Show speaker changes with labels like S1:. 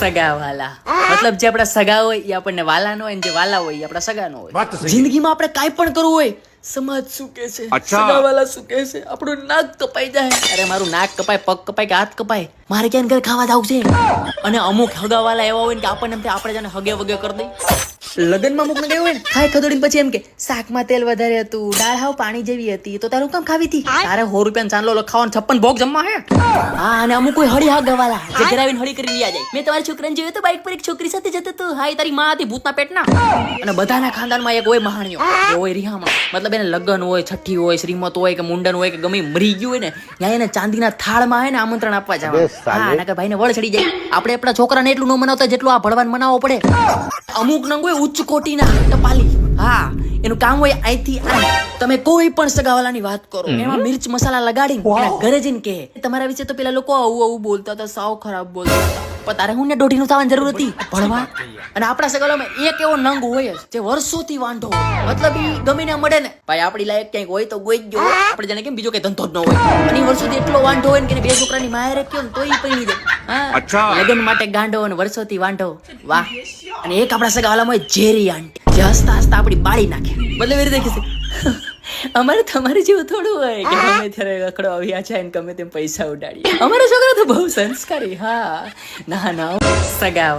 S1: સગા વાલા. મતલબ જે આપણા સગા હોય એ આપણને વાલાનો હોય જે વાલા હોય એ આપણા સગાનો હોય. જિંદગીમાં આપણે કાંઈ પણ કરવું હોય સમાજ શું કે છે સગા વાલા શું કે છે આપણું નાક કપાઈ જાય. અરે મારું નાક કપાય પગ કપાય કે હાથ કપાય? મારે ક્યાં ઘર ખાવા જાવ છે અને અમુક હગા વાલા એવા હોય ને કે આપણને આપણે જાણે હગે વગે કરી દઈ. લગ્નમાં મૂકને ગયો હોય ને ખાય ખદોડીને પછી એમ કે શાકમાં તેલ વધારે હતું દાળ હાવ પાણી જેવી હતી તો તારું કામ ખાવી હતી? તારે સો રૂપિયા ચાંદલો લખાવાનો છપ્પન ભોગ જમવા હે. હા અને અમુક કોઈ હળી હા ગવાલા જે ઘરે આવીને હળી કરી રહ્યા જાય. મેં તમારા છોકરાને જોયું તો બાઇક પર એક છોકરી સાથે જતો તો હા એ તારી માં હતી ભૂતના પેટના. અને બધાના ખાનદાનમાં એક હોય મહાણીઓ હોય રિહામાં. મતલબ એને લગ્ન હોય છઠ્ઠી હોય શ્રીમત હોય કે મુંડન હોય કે ગમે મરી ગયું હોય ને ત્યાં એને ચાંદીના થાળમાં હે ને આમંત્રણ આપવા જવા હા નકર ભાઈને વળ ચડી જાય. આપણે આપણા છોકરાને એટલું ન મનાવતા જેટલું આ ભળવાન મનાવવો પડે. અમુક નંગ હોય কুচু কোটি না একটা পালি। হ্যাঁ એનું કામ હોય અહીંથી આ તમે કોઈ પણ સગાવાલાની વાત કરો એમાં મિર્ચ મસાલા લગાડીને ઘરે જઈને કહે તમારા વિશે તો પેલા લોકો આવું આવું બોલતા હતા સાવ ખરાબ બોલતા હતા. પણ તારે હું ને દોઢીનું થવાની જરૂર હતી? ભણવા? અને આપણા સગાવાલામાં એક એવો નંગ હોય જ જે વર્ષોથી વાંઢો હોય. મતલબ એ ગમે ને મળે ને. ભાઈ આપણી લાયક ક્યાંક હોય તો ગોઈ ગયો આપણે જાણે કેમ બીજો કઈ ધંધો જ ન હોય. અને વર્ષોથી એટલો વાંઢો હોય ને કે બે છોકરાની માયરે કયો ને તો ઈ પૈણી જાય.
S2: અચ્છા.
S1: લગ્ન માટે ગાંડો અને વર્ષોથી વાંઢો. વાહ. અને એક આપણા સગાવાલામાં હોય ઝેરી આંટી. જે હસતા હસતા આપણી બાળી નાખે. મતલબ એ રીતે કહેશે અમારે તમારે જેવું થોડું હોય કે ગમે ત્યારે રખડો આવ્યા છે અને ગમે તેમ પૈસા ઉડાડીએ. અમારો છોકરા તો બહુ સંસ્કારી હા. ના ના સગા